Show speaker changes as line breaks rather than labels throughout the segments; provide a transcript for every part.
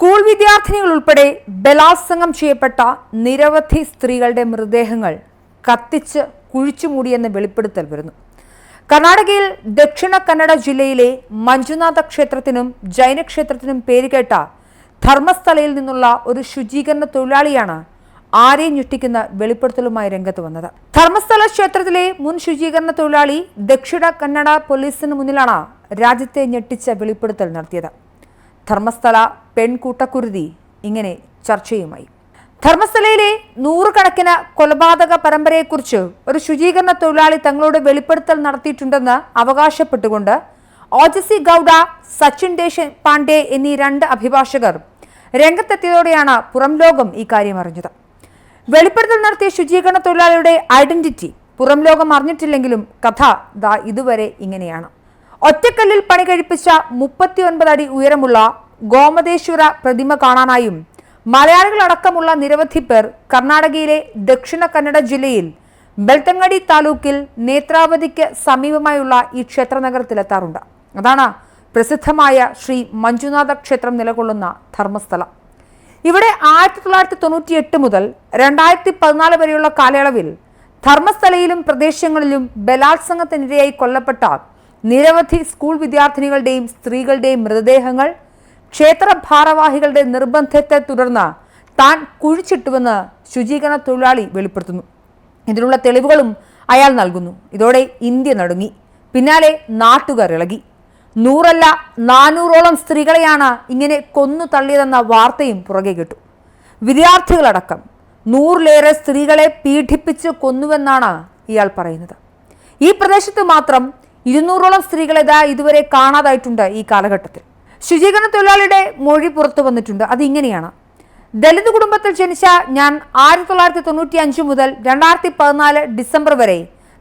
School വിദ്യാർത്ഥിനികൾ ഉൾപ്പെടെ ബലാത്സംഗം ചെയ്യപ്പെട്ട നിരവധി സ്ത്രീകളുടെ മൃതദേഹങ്ങൾ കത്തിച്ച് കുഴിച്ചുമൂടിയെന്ന് വെളിപ്പെടുത്തൽ വരുന്നു. കർണാടകയിൽ ദക്ഷിണ കന്നഡ ജില്ലയിലെ മഞ്ജുനാഥ ക്ഷേത്രത്തിനും ജൈനക്ഷേത്രത്തിനും പേരുകേട്ട ധർമ്മസ്ഥലയിൽ നിന്നുള്ള ഒരു ശുചീകരണ തൊഴിലാളിയാണ് ആരെ ഞെട്ടിക്കുന്ന വെളിപ്പെടുത്തലുമായി രംഗത്ത് വന്നത്. ധർമ്മസ്ഥല ക്ഷേത്രത്തിലെ മുൻ ശുചീകരണ തൊഴിലാളി ദക്ഷിണ കന്നഡ പോലീസിന് മുന്നിലാണ് രാജ്യത്തെ ഞെട്ടിച്ച വെളിപ്പെടുത്തൽ നടത്തിയത്. ധർമ്മസ്ഥല പെൺകൂട്ടക്കുരുതി ഇങ്ങനെ ചർച്ചയുമായി. ധർമ്മസ്ഥലയിലെ നൂറുകണക്കിന് കൊലപാതക പരമ്പരയെക്കുറിച്ച് ഒരു ശുചീകരണ തൊഴിലാളി തങ്ങളോട് വെളിപ്പെടുത്തൽ നടത്തിയിട്ടുണ്ടെന്ന് അവകാശപ്പെട്ടുകൊണ്ട് ഓജസി ഗൌഡ സച്ചിൻ ദേശ് പാണ്ഡെ എന്നീ രണ്ട് അഭിഭാഷകർ രംഗത്തെത്തിയതോടെയാണ് പുറം ലോകം ഈ കാര്യം അറിഞ്ഞത്. വെളിപ്പെടുത്തൽ നടത്തിയ ശുചീകരണ തൊഴിലാളിയുടെ ഐഡന്റിറ്റി പുറം ലോകം അറിഞ്ഞിട്ടില്ലെങ്കിലും കഥ ഇതുവരെ ഇങ്ങനെയാണ്. ഒറ്റക്കല്ലിൽ പണി കഴിപ്പിച്ച മുപ്പത്തിയൊൻപത് അടി ഉയരമുള്ള ഗോമതേശ്വര പ്രതിമ കാണാനായും മലയാളികളടക്കമുള്ള നിരവധി പേർ കർണാടകയിലെ ദക്ഷിണ കന്നഡ ജില്ലയിൽ ബെൽത്തങ്ങടി താലൂക്കിൽ നേത്രാവതിക്ക് സമീപമായുള്ള ഈ ക്ഷേത്ര നഗരത്തിലെത്താറുണ്ട് അതാണ് പ്രസിദ്ധമായ ശ്രീ മഞ്ജുനാഥ ക്ഷേത്രം നിലകൊള്ളുന്ന ധർമ്മസ്ഥലം. ഇവിടെ ആയിരത്തി തൊള്ളായിരത്തി തൊണ്ണൂറ്റി എട്ട് മുതൽ രണ്ടായിരത്തി പതിനാല് വരെയുള്ള കാലയളവിൽ ധർമ്മസ്ഥലയിലും പ്രദേശങ്ങളിലും ബലാത്സംഗത്തിനിരയായി കൊല്ലപ്പെട്ട നിരവധി സ്കൂൾ വിദ്യാർത്ഥിനികളുടെയും സ്ത്രീകളുടെയും മൃതദേഹങ്ങൾ ക്ഷേത്ര ഭാരവാഹികളുടെ നിർബന്ധത്തെ തുടർന്ന് താൻ കുഴിച്ചിട്ടുവെന്ന് ശുചീകരണ തൊഴിലാളി വെളിപ്പെടുത്തുന്നു. ഇതിനുള്ള തെളിവുകളും അയാൾ നൽകുന്നു. ഇതോടെ ഇന്ത്യ നടുങ്ങി. പിന്നാലെ നാട്ടുകാർ ഇളകി. നൂറല്ല നാനൂറോളം സ്ത്രീകളെയാണ് ഇങ്ങനെ കൊന്നു തള്ളിയതെന്ന വാർത്തയും പുറകെ കിട്ടു. വിദ്യാർത്ഥികളടക്കം നൂറിലേറെ സ്ത്രീകളെ പീഡിപ്പിച്ച് കൊന്നുവെന്നാണ് ഇയാൾ പറയുന്നത്. ഈ പ്രദേശത്ത് മാത്രം ഇരുന്നൂറോളം സ്ത്രീകളെ ഇതാ ഇതുവരെ കാണാതായിട്ടുണ്ട് ഈ കാലഘട്ടത്തിൽ. ശുചീകരണ തൊഴിലാളിയുടെ മൊഴി പുറത്തു വന്നിട്ടുണ്ട്. അത് ഇങ്ങനെയാണ് ദലിത് കുടുംബത്തിൽ ജനിച്ച ഞാൻ ആയിരത്തി തൊള്ളായിരത്തി തൊണ്ണൂറ്റി അഞ്ച് മുതൽ രണ്ടായിരത്തി പതിനാല് ഡിസംബർ വരെ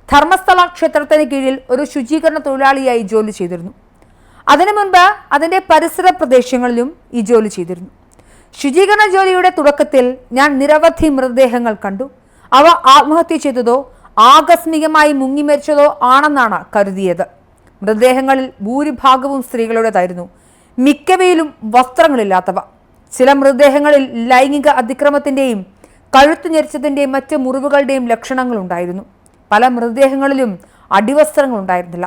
ധർമ്മസ്ഥല ക്ഷേത്രത്തിന് കീഴിൽ ഒരു ശുചീകരണ തൊഴിലാളിയായി ജോലി ചെയ്തിരുന്നു. അതിനു മുൻപ് അതിന്റെ പരിസര പ്രദേശങ്ങളിലും ഈ ജോലി ചെയ്തിരുന്നു. ശുചീകരണ ജോലിയുടെ തുടക്കത്തിൽ ഞാൻ നിരവധി മൃതദേഹങ്ങൾ കണ്ടു. അവ ആത്മഹത്യ ചെയ്തതോ ആകസ്മികമായി മുങ്ങിമരിച്ചതോ ആണെന്നാണ് കരുതിയത്. മൃതദേഹങ്ങളിൽ ഭൂരിഭാഗവും സ്ത്രീകളുടേതായിരുന്നു. മിക്കവയിലും വസ്ത്രങ്ങളില്ലാത്തവ. ചില മൃതദേഹങ്ങളിൽ ലൈംഗിക അതിക്രമത്തിന്റെയും കഴുത്തു ഞെരിച്ചതിന്റെയും മറ്റ് മുറിവുകളുടെയും ലക്ഷണങ്ങൾ ഉണ്ടായിരുന്നു പല മൃതദേഹങ്ങളിലും അടിവസ്ത്രങ്ങൾ ഉണ്ടായിരുന്നില്ല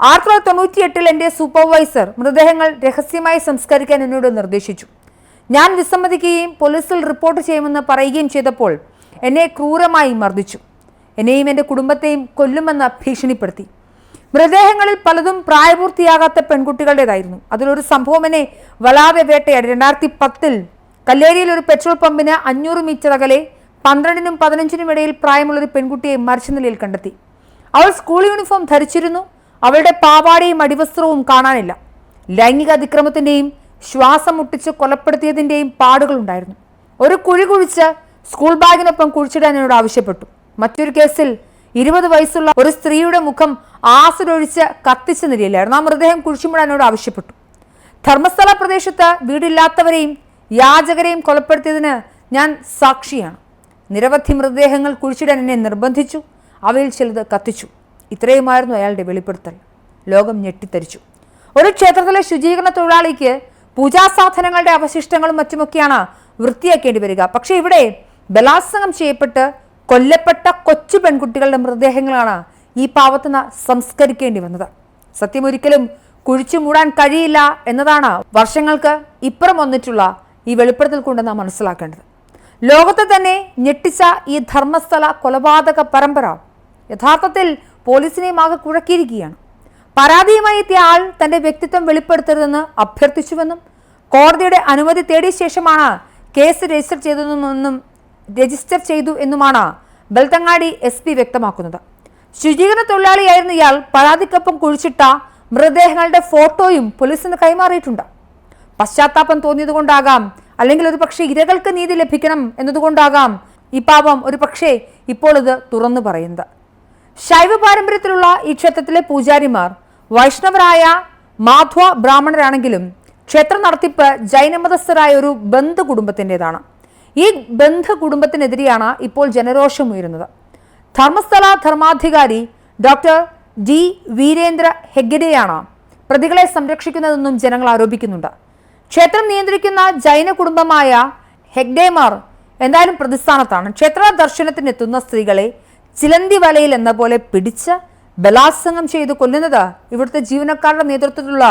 ആയിരത്തി തൊള്ളായിരത്തി തൊണ്ണൂറ്റി എട്ടിൽ എന്റെ സൂപ്പർവൈസർ മൃതദേഹങ്ങൾ രഹസ്യമായി സംസ്കരിക്കാൻ എന്നോട് നിർദ്ദേശിച്ചു. ഞാൻ വിസമ്മതിക്കുകയും പോലീസിൽ റിപ്പോർട്ട് ചെയ്യുമെന്ന് പറയുകയും ചെയ്തപ്പോൾ എന്നെ ക്രൂരമായി മർദ്ദിച്ചു. എന്നെയും എന്റെ കുടുംബത്തെയും കൊല്ലുമെന്ന് ഭീഷണിപ്പെടുത്തി. മൃതദേഹങ്ങളിൽ പലതും പ്രായപൂർത്തിയാകാത്ത പെൺകുട്ടികളുടേതായിരുന്നു. അതിലൊരു സംഭവം എന്നെ വല്ലാതെ വേട്ടയാടി. രണ്ടായിരത്തി പത്തിൽ കല്ലേരിയിൽ ഒരു പെട്രോൾ പമ്പിന് അഞ്ഞൂറ് മീറ്റർ അകലെ പന്ത്രണ്ടിനും പതിനഞ്ചിനും ഇടയിൽ പ്രായമുള്ളൊരു പെൺകുട്ടിയെ മരിച്ച നിലയിൽ കണ്ടെത്തി. അവൾ സ്കൂൾ യൂണിഫോം ധരിച്ചിരുന്നു. അവളുടെ പാവാടയും അടിവസ്ത്രവും കാണാനില്ല. ലൈംഗിക അതിക്രമത്തിന്റെയും ശ്വാസം മുട്ടിച്ച് കൊലപ്പെടുത്തിയതിന്റെയും പാടുകളുണ്ടായിരുന്നു. ഒരു കുഴി കുഴിച്ച് സ്കൂൾ ബാഗിനൊപ്പം കുഴിച്ചിടാൻ എന്നോട് ആവശ്യപ്പെട്ടു. മറ്റൊരു കേസിൽ ഇരുപത് വയസ്സുള്ള ഒരു സ്ത്രീയുടെ മുഖം ആസിഡൊഴിച്ച് കത്തിച്ച നിലയിലായിരുന്നു. ആ മൃതദേഹം കുഴിച്ചുമിടാനോട് ആവശ്യപ്പെട്ടു. ധർമ്മസ്ഥല പ്രദേശത്ത് വീടില്ലാത്തവരെയും യാചകരെയും കൊലപ്പെടുത്തിയതിന് ഞാൻ സാക്ഷിയാണ്. നിരവധി മൃതദേഹങ്ങൾ കുഴിച്ചിടാൻ എന്നെ നിർബന്ധിച്ചു. അവയിൽ ചിലത് കത്തിച്ചു. ഇത്രയുമായിരുന്നു അയാളുടെ വെളിപ്പെടുത്തൽ. ലോകം ഞെട്ടിത്തരിച്ചു. ഒരു ക്ഷേത്രത്തിലെ ശുചീകരണ തൊഴിലാളിക്ക് പൂജാസാധനങ്ങളുടെ അവശിഷ്ടങ്ങളും മറ്റുമൊക്കെയാണ് വൃത്തിയാക്കേണ്ടി വരിക. പക്ഷേ ഇവിടെ ബലാത്സംഗം ചെയ്യപ്പെട്ട് കൊല്ലപ്പെട്ട കൊച്ചു പെൺകുട്ടികളുടെ മൃതദേഹങ്ങളാണ് ഈ പാവത്തിന് സംസ്കരിക്കേണ്ടി വന്നത്. സത്യമൊരിക്കലും കുഴിച്ചു മൂടാൻ കഴിയില്ല എന്നതാണ് വർഷങ്ങൾക്ക് ഇപ്പുറം വന്നിട്ടുള്ള ഈ വെളിപ്പെടുത്തൽ കൊണ്ട് നാം മനസ്സിലാക്കേണ്ടത്. ലോകത്തെ തന്നെ ഞെട്ടിച്ച ഈ ധർമ്മസ്ഥല കൊലപാതക പരമ്പര യഥാർത്ഥത്തിൽ പോലീസിനെയും ആകെ കുഴക്കിയിരിക്കുകയാണ്. പരാതിയുമായി എത്തിയ ആൾ തന്റെ വ്യക്തിത്വം വെളിപ്പെടുത്തരുതെന്ന് അഭ്യർത്ഥിച്ചുവെന്നും കോടതിയുടെ അനുമതി തേടിയ ശേഷമാണ് കേസ് രജിസ്റ്റർ ചെയ്തതെന്നും രജിസ്റ്റർ ചെയ്തു എന്നുമാണ് ബൽത്തങ്ങാടി എസ് പി വ്യക്തമാക്കുന്നത്. ശുചീകരണ തൊഴിലാളിയായിരുന്ന ഇയാൾ പരാതിക്കൊപ്പം കുഴിച്ചിട്ട മൃതദേഹങ്ങളുടെ ഫോട്ടോയും പോലീസിന് കൈമാറിയിട്ടുണ്ട്. പശ്ചാത്താപം തോന്നിയതുകൊണ്ടാകാം അല്ലെങ്കിൽ ഒരു പക്ഷേ ഇരകൾക്ക് നീതി ലഭിക്കണം എന്നതുകൊണ്ടാകാം ഈ പാപം ഒരു പക്ഷേ ഇപ്പോൾ ഇത് തുറന്നു പറയുന്നത്. ശൈവ പാരമ്പര്യത്തിലുള്ള ഈ ക്ഷേത്രത്തിലെ പൂജാരിമാർ വൈഷ്ണവരായ മാധ്വ ബ്രാഹ്മണരാണെങ്കിലും ക്ഷേത്ര നടത്തിപ്പ് ജൈനമതസ്ഥരായ ഒരു ബന്ധു കുടുംബത്തിന്റെതാണ്. ഈ ബന്ധ കുടുംബത്തിനെതിരെയാണ് ഇപ്പോൾ ജനരോഷം ഉയരുന്നത്. ധർമ്മസ്ഥല ധർമാധികാരി ഡോക്ടർ ഡി വീരേന്ദ്ര ഹെഗ്ഗഡെയാണ് പ്രതികളെ സംരക്ഷിക്കുന്നതെന്നും ജനങ്ങൾ ആരോപിക്കുന്നുണ്ട്. ക്ഷേത്രം നിയന്ത്രിക്കുന്ന ജൈന കുടുംബമായ ഹെഗ്ഡേമാർ എന്തായാലും പ്രതിസ്ഥാനത്താണ്. ക്ഷേത്ര ദർശനത്തിനെത്തുന്ന സ്ത്രീകളെ ചിലന്തി വലയിൽ എന്ന പോലെ പിടിച്ച് ബലാത്സംഗം ചെയ്ത് കൊല്ലുന്നത് ഇവിടുത്തെ ജീവനക്കാരുടെ നേതൃത്വത്തിലുള്ള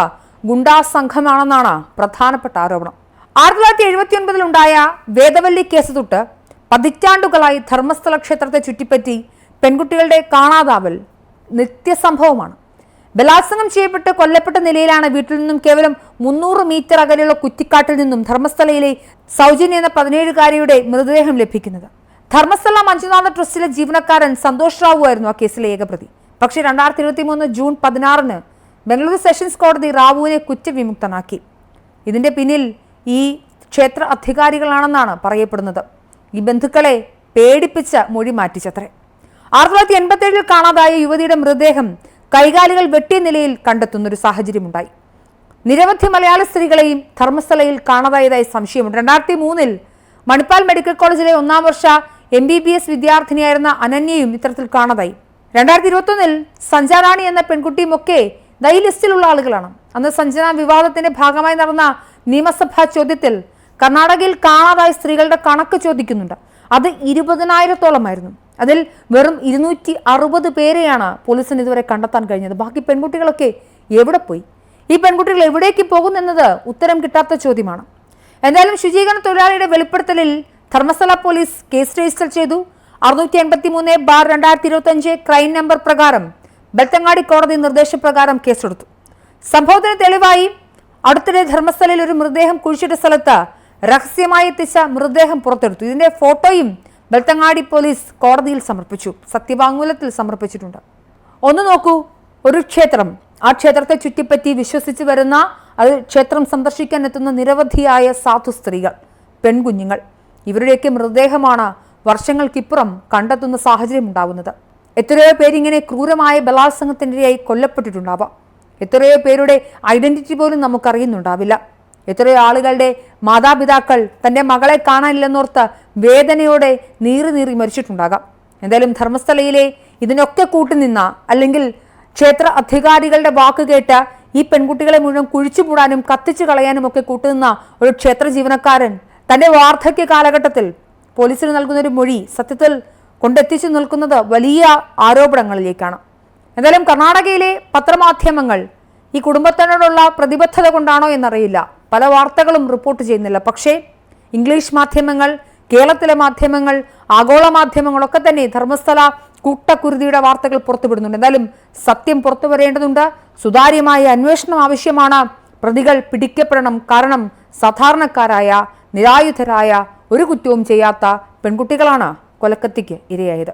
ഗുണ്ടാ സംഘമാണെന്നാണ് പ്രധാനപ്പെട്ട ആരോപണം. ആയിരത്തി തൊള്ളായിരത്തി ഒൻപതിലുണ്ടായ വേദവല്ലി കേസ് തൊട്ട് പതിറ്റാണ്ടുകളായി ധർമ്മസ്ഥല ക്ഷേത്രത്തെ ചുറ്റിപ്പറ്റി പെൺകുട്ടികളുടെ കാണാതാവൽ നിത്യസംഭവമാണ്. ബലാത്സംഗം ചെയ്യപ്പെട്ട് കൊല്ലപ്പെട്ട നിലയിലാണ് വീട്ടിൽ നിന്നും കേവലം മുന്നൂറ് മീറ്റർ അകലെയുള്ള കുറ്റിക്കാട്ടിൽ നിന്നും ധർമ്മസ്ഥലയിലെ സൗജന്യ എന്ന പതിനേഴുകാരിയുടെ മൃതദേഹം ലഭിക്കുന്നത്. ധർമ്മസ്ഥല മഞ്ജുനാഥ ട്രസ്റ്റിലെ ജീവനക്കാരൻ സന്തോഷ് റാവു ആയിരുന്നു ആ കേസിലെ ഏകപ്രതി. പക്ഷേ രണ്ടായിരത്തി ഇരുപത്തി മൂന്ന് ജൂൺ പതിനാറിന് ബംഗളൂരു സെഷൻസ് കോടതി റാവുവിനെ കുറ്റവിമുക്തനാക്കി. ഇതിന്റെ പിന്നിൽ ഈ ക്ഷേത്ര അധികാരികളാണെന്നാണ് പറയപ്പെടുന്നത്. ഈ ബന്ധുക്കളെ പേടിപ്പിച്ച മൊഴി മാറ്റിച്ചത്രേ. ആയിരത്തി തൊള്ളായിരത്തി എൺപത്തേഴിൽ കാണാതായ യുവതിയുടെ മൃതദേഹം കൈകാലുകൾ വെട്ടിയ നിലയിൽ കണ്ടെത്തുന്നൊരു സാഹചര്യമുണ്ടായി. നിരവധി മലയാള സ്ത്രീകളെയും ധർമ്മസ്ഥലയിൽ കാണാതായതായി സംശയമുണ്ട്. രണ്ടായിരത്തി മൂന്നിൽ മണിപ്പാൽ മെഡിക്കൽ കോളേജിലെ ഒന്നാം വർഷ എം ബി ബി എസ് വിദ്യാർത്ഥിനിയായിരുന്ന അനന്യയും ഇത്തരത്തിൽ കാണാതായി. രണ്ടായിരത്തി ഇരുപത്തൊന്നിൽ സഞ്ജാറാണി എന്ന പെൺകുട്ടിയും ഒക്കെ ദാ ഈ ലിസ്റ്റിലുള്ള ആളുകളാണ്. അന്ന് സഞ്ജന വിവാദത്തിന്റെ ഭാഗമായി നടന്ന നിയമസഭാ ചോദ്യത്തിൽ കർണാടകയിൽ കാണാതായ സ്ത്രീകളുടെ കണക്ക് ചോദിക്കുന്നുണ്ട്. അത് ഇരുപതിനായിരത്തോളമായിരുന്നു. അതിൽ വെറും ഇരുന്നൂറ്റി അറുപത് പേരെയാണ് പോലീസിന് ഇതുവരെ കണ്ടെത്താൻ കഴിഞ്ഞത്. ബാക്കി പെൺകുട്ടികളൊക്കെ എവിടെ പോയി? ഈ പെൺകുട്ടികൾ എവിടേക്ക് പോകുന്നെന്നത് ഉത്തരം കിട്ടാത്ത ചോദ്യമാണ്. എന്തായാലും ശുചീകരണ തൊഴിലാളിയുടെ വെളിപ്പെടുത്തലിൽ ധർമ്മസ്ഥല പോലീസ് കേസ് രജിസ്റ്റർ ചെയ്തു. അറുന്നൂറ്റി എൺപത്തി മൂന്ന് ബാർ രണ്ടായിരത്തി ഇരുപത്തി അഞ്ച് ക്രൈം നമ്പർ പ്രകാരം ബെൽത്തങ്ങാടി കോടതി നിർദ്ദേശപ്രകാരം കേസെടുത്തു. സംഭവത്തിന് തെളിവായി അടുത്തിടെ ധർമ്മസ്ഥലയിൽ ഒരു മൃതദേഹം കുഴിച്ചിട്ട സ്ഥലത്ത് രഹസ്യമായി എത്തിച്ച മൃതദേഹം പുറത്തെടുത്തു. ഇതിന്റെ ഫോട്ടോയും ബെൽത്തങ്ങാടി പോലീസ് കോടതിയിൽ സമർപ്പിച്ചു. സത്യവാങ്മൂലത്തിൽ സമർപ്പിച്ചിട്ടുണ്ട്. ഒന്ന് നോക്കൂ. ഒരു ക്ഷേത്രം. ആ ക്ഷേത്രത്തെ ചുറ്റിപ്പറ്റി വിശ്വസിച്ച് വരുന്ന അത് ക്ഷേത്രം സന്ദർശിക്കാൻ എത്തുന്ന നിരവധിയായ സാധു സ്ത്രീകൾ പെൺകുഞ്ഞുങ്ങൾ. ഇവരുടെയൊക്കെ മൃതദേഹമാണ് വർഷങ്ങൾക്കിപ്പുറം കണ്ടെത്തുന്ന സാഹചര്യം ഉണ്ടാകുന്നത് എത്രയോ പേരിങ്ങനെ ക്രൂരമായ ബലാത്സംഗത്തിനിരയായി കൊല്ലപ്പെട്ടിട്ടുണ്ടാവാം. എത്രയോ പേരുടെ ഐഡന്റിറ്റി പോലും നമുക്കറിയുന്നുണ്ടാവില്ല. എത്രയോ ആളുകളുടെ മാതാപിതാക്കൾ തന്റെ മകളെ കാണാനില്ലെന്നോർത്ത് വേദനയോടെ നീറി നീറി മരിച്ചിട്ടുണ്ടാകാം. എന്തായാലും ധർമ്മസ്ഥലയിലെ ഇതിനൊക്കെ കൂട്ടുനിന്ന അല്ലെങ്കിൽ ക്ഷേത്ര അധികാരികളുടെ വാക്ക് കേട്ട് ഈ പെൺകുട്ടികളെ മുഴുവൻ കുഴിച്ചുമൂടാനും കത്തിച്ചു കളയാനും ഒക്കെ കൂട്ടുനിന്ന ഒരു ക്ഷേത്ര ജീവനക്കാരൻ തന്റെ വാർദ്ധക്യ കാലഘട്ടത്തിൽ പോലീസിന് നൽകുന്ന ഒരു മൊഴി സത്യത്തിൽ കൊണ്ടെത്തിച്ചു നിൽക്കുന്നത് വലിയ ആരോപണങ്ങളിലേക്കാണ്. എന്തായാലും കർണാടകയിലെ പത്രമാധ്യമങ്ങൾ ഈ കുടുംബത്തിനോടുള്ള പ്രതിബദ്ധത കൊണ്ടാണോ എന്നറിയില്ല. പല വാർത്തകളും റിപ്പോർട്ട് ചെയ്യുന്നില്ല. പക്ഷേ ഇംഗ്ലീഷ് മാധ്യമങ്ങൾ കേരളത്തിലെ മാധ്യമങ്ങൾ ആഗോള മാധ്യമങ്ങളൊക്കെ തന്നെ ധർമ്മസ്ഥല കൂട്ടക്കുരുതിയുടെ വാർത്തകൾ പുറത്തുവിടുന്നുണ്ട്. എന്തായാലും സത്യം പുറത്തു വരേണ്ടതുണ്ട്. സുതാര്യമായ അന്വേഷണം ആവശ്യമാണ്. പ്രതികൾ പിടിക്കപ്പെടണം. കാരണം സാധാരണക്കാരായ നിരായുധരായ ഒരു കുറ്റവും ചെയ്യാത്ത പെൺകുട്ടികളാണ്. കൊലക്കത്തിക്ക് ഇരയായത്.